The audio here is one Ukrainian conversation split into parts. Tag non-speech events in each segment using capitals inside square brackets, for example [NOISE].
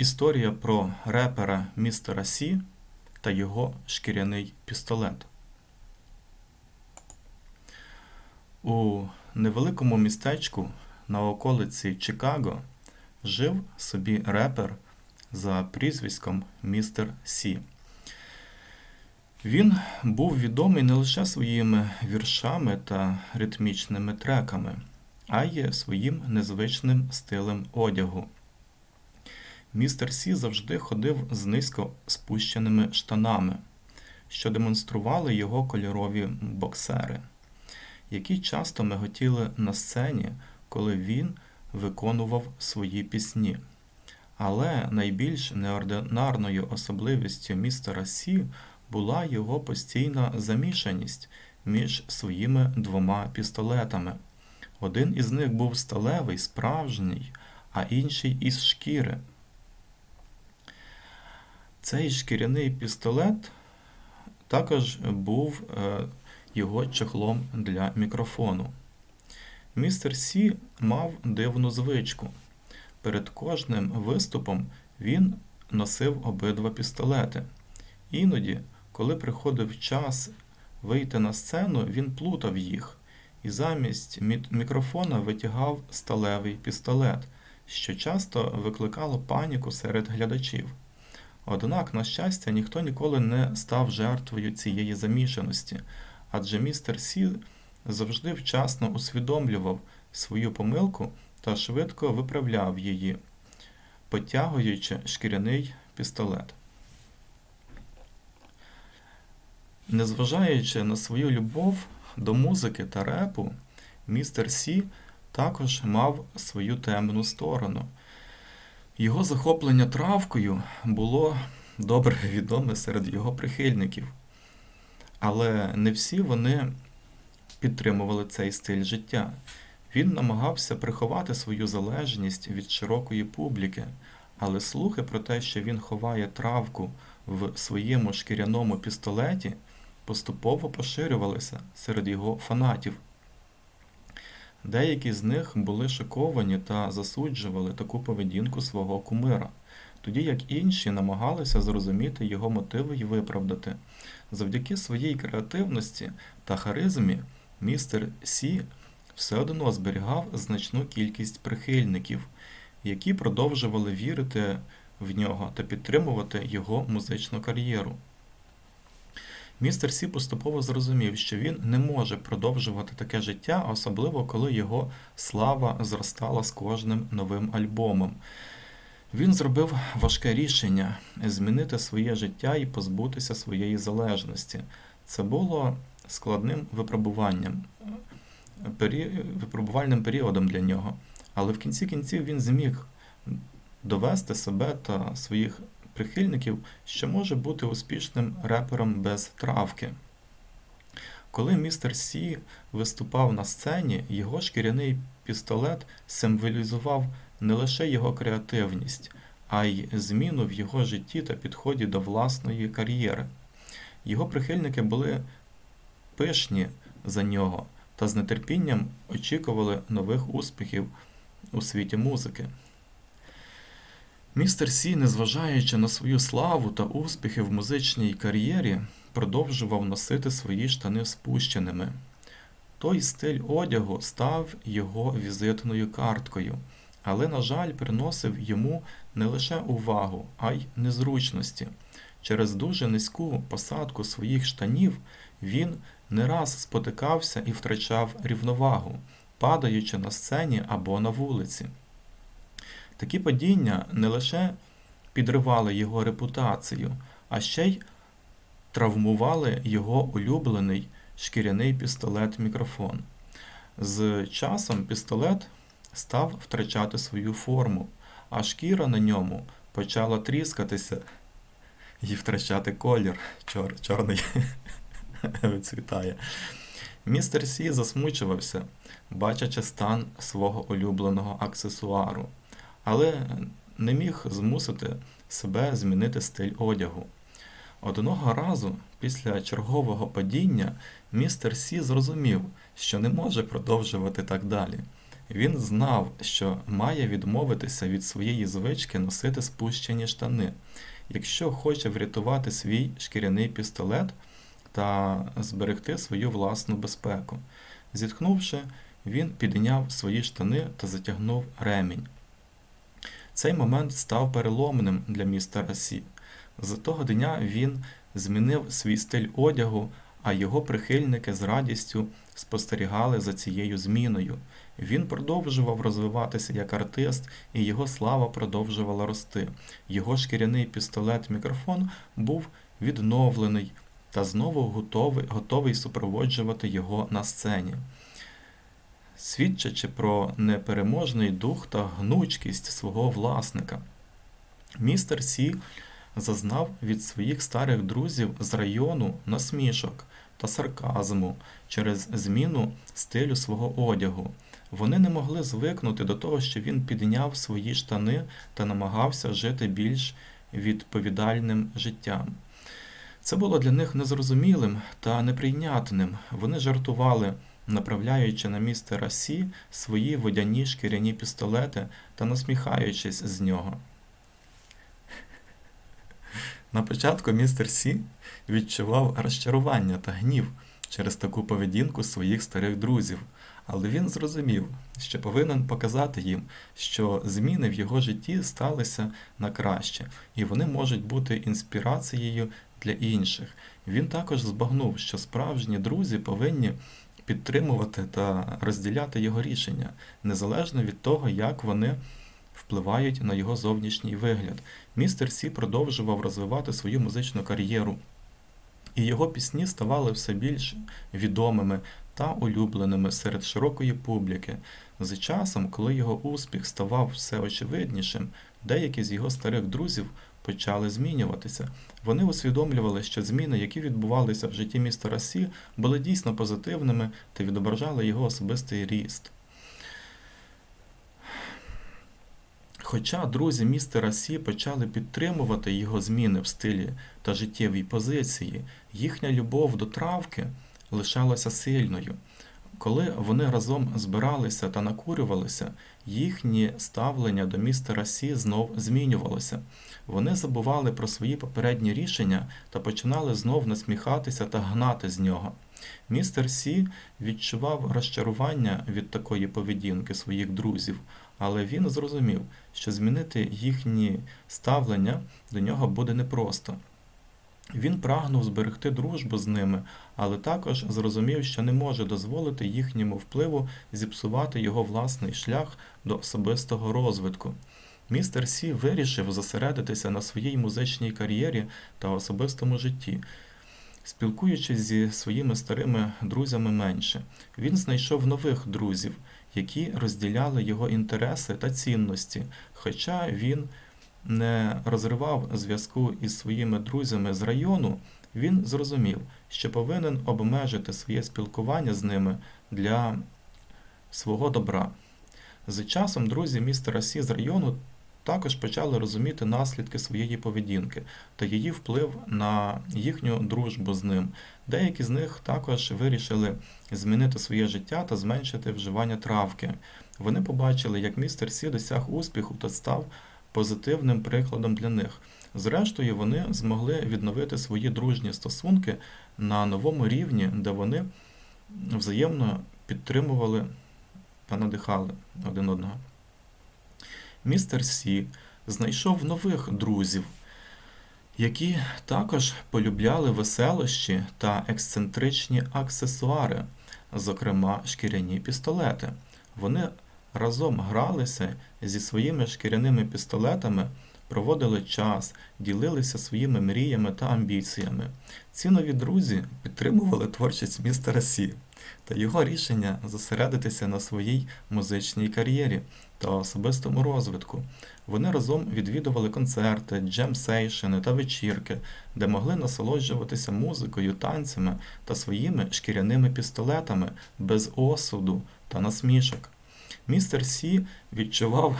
Історія про репера містера Сі та його шкіряний пістолет. У невеликому містечку на околиці Чикаго жив собі репер за прізвиськом містер Сі. Він був відомий не лише своїми віршами та ритмічними треками, а й своїм незвичним стилем одягу. Містер Сі завжди ходив з низько спущеними штанами, що демонстрували його кольорові боксери, які часто миготіли на сцені, коли він виконував свої пісні. Але найбільш неординарною особливістю містера Сі була його постійна замішаність між своїми двома пістолетами. Один із них був сталевий, справжній, а інший із шкіри. Цей шкіряний пістолет також був е, його чехлом для мікрофону. Містер Сі мав дивну звичку. Перед кожним виступом він носив обидва пістолети. Іноді, коли приходив час вийти на сцену, він плутав їх і замість мікрофона витягав сталевий пістолет, що часто викликало паніку серед глядачів. Однак, на щастя, ніхто ніколи не став жертвою цієї замішаності, адже містер Сі завжди вчасно усвідомлював свою помилку та швидко виправляв її, потягуючи шкіряний пістолет. Незважаючи на свою любов до музики та репу, містер Сі також мав свою темну сторону. Його захоплення травкою було добре [LAUGHS] відоме серед його прихильників, але не всі вони підтримували цей стиль життя. Він намагався приховати свою залежність від широкої публіки, але слухи про те, що він ховає травку в своєму шкіряному пістолеті, поступово поширювалися серед його фанатів. Деякі з них були шоковані та засуджували таку поведінку свого кумира, тоді як інші намагалися зрозуміти його мотиви і виправдати. Завдяки своїй креативності та харизмі містер Сі все одно зберігав значну кількість прихильників, які продовжували вірити в нього та підтримувати його музичну кар'єру. Містер Сі поступово зрозумів, що він не може продовжувати таке життя, особливо коли його слава зростала з кожним новим альбомом. Він зробив важке рішення змінити своє життя і позбутися своєї залежності. Це було складним випробуванням, випробувальним періодом для нього. Але в кінці кінців він зміг довести себе та своїх прихильників, що може бути успішним репером без травки. Коли містер Сі виступав на сцені, його шкіряний пістолет символізував не лише його креативність, а й зміну в його житті та підході до власної кар'єри. Його прихильники були пишні за нього та з нетерпінням очікували нових успіхів у світі музики. Містер Сі, незважаючи на свою славу та успіхи в музичній кар'єрі, продовжував носити свої штани спущеними. Той стиль одягу став його візитною карткою, але, на жаль, приносив йому не лише увагу, а й незручності. Через дуже низьку посадку своїх штанів він не раз спотикався і втрачав рівновагу, падаючи на сцені або на вулиці. Такі падіння не лише підривали його репутацію, а ще й травмували його улюблений шкіряний пістолет-мікрофон. З часом пістолет став втрачати свою форму, а шкіра на ньому почала тріскатися і втрачати колір. Чор, чорний [LAUGHS] вицвітає. Містер Сі засмучувався, бачачи стан свого улюбленого аксесуару але не міг змусити себе змінити стиль одягу. Одного разу, після чергового падіння, містер Сі зрозумів, що не може продовжувати так далі. Він знав, що має відмовитися від своєї звички носити спущені штани. Якщо хоче врятувати свій шкіряний пістолет та зберегти свою власну безпеку. Зітхнувши, він підняв свої штани та затягнув ремінь. Цей момент став переломним для містера Сі. З того дня він змінив свій стиль одягу, а його прихильники з радістю спостерігали за цією зміною. Він продовжував розвиватися як артист, і його слава продовжувала рости. Його шкіряний пістолет-мікрофон був відновлений та знову готовий, готовий супроводжувати його на сцені. Свідчачи про непереможний дух та гнучкість свого власника. Містер Сі зазнав від своїх старих друзів з району насмішок та сарказму через зміну стилю свого одягу. Вони не могли звикнути до того, що він підняв свої штани та намагався жити більш відповідальним життям. Це було для них незрозумілим та неприйнятним. Вони жартували, направляючи на містера Сі свої водяні шкіряні пістолети та насміхаючись з нього. На початку містер Сі відчував розчарування та гнів через таку поведінку своїх старих друзів, але він зрозумів, що повинен показати їм, що зміни в його житті сталися на краще, і вони можуть бути інспірацією для інших. Він також збагнув, що справжні друзі повинні підтримувати та розділяти його рішення, незалежно від того, як вони впливають на його зовнішній вигляд. Містер Сі продовжував розвивати свою музичну кар'єру, і його пісні ставали все більш відомими та улюбленими серед широкої публіки. З часом, коли його успіх ставав все очевиднішим, деякі з його старих друзів почали змінюватися. Вони усвідомлювали, що зміни, які відбувалися в житті містера Сі, були дійсно позитивними та відображали його особистий ріст. Хоча друзі містера Сі почали підтримувати його зміни в стилі та життєвій позиції, їхня любов до травки лишалася сильною. Коли вони разом збиралися та накурювалися, їхнє ставлення до містера Сі знов змінювалося. Вони забували про свої попередні рішення та починали знов насміхатися та гнати з нього. Містер Сі відчував розчарування від такої поведінки своїх друзів, але він зрозумів, що змінити їхні ставлення до нього буде непросто. Він прагнув зберегти дружбу з ними, але також зрозумів, що не може дозволити їхньому впливу зіпсувати його власний шлях до особистого розвитку. Містер Сі вирішив зосередитися на своїй музичній кар'єрі та особистому житті. Спілкуючись зі своїми старими друзями менше, він знайшов нових друзів, які розділяли його інтереси та цінності, хоча він не розривав зв'язку із своїми друзями з району, він зрозумів, що повинен обмежити своє спілкування з ними для свого добра. З часом друзі містера Сі з району також почали розуміти наслідки своєї поведінки та її вплив на їхню дружбу з ним. Деякі з них також вирішили змінити своє життя та зменшити вживання травки. Вони побачили, як містер Сі досяг успіху та став позитивним прикладом для них. Зрештою, вони змогли відновити свої дружні стосунки на новому рівні, де вони взаємно підтримували та надихали один одного. Містер Сі знайшов нових друзів, які також полюбляли веселощі та ексцентричні аксесуари, зокрема шкіряні пістолети. Вони разом гралися зі своїми шкіряними пістолетами, проводили час, ділилися своїми мріями та амбіціями. Ці нові друзі підтримували творчість містера Сі та його рішення зосередитися на своїй музичній кар'єрі та особистому розвитку. Вони разом відвідували концерти, джем-сейшени та вечірки, де могли насолоджуватися музикою, танцями та своїми шкіряними пістолетами без осуду та насмішок. Містер Сі відчував,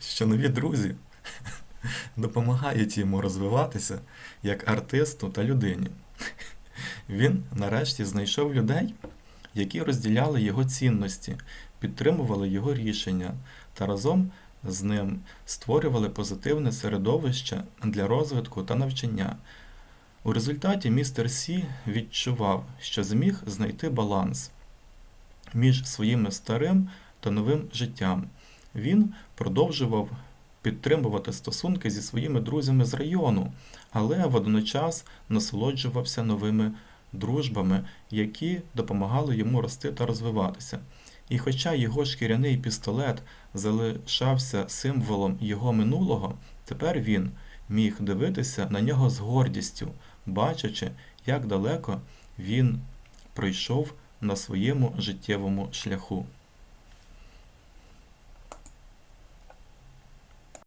що нові друзі допомагають йому розвиватися як артисту та людині. Він нарешті знайшов людей, які розділяли його цінності, підтримували його рішення та разом з ним створювали позитивне середовище для розвитку та навчання. У результаті містер Сі відчував, що зміг знайти баланс між своїм старим та новим життям. Він продовжував підтримувати стосунки зі своїми друзями з району, але водночас насолоджувався новими дружбами, які допомагали йому рости та розвиватися. І хоча його шкіряний пістолет залишався символом його минулого, тепер він міг дивитися на нього з гордістю, бачачи, як далеко він пройшов на своєму життєвому шляху.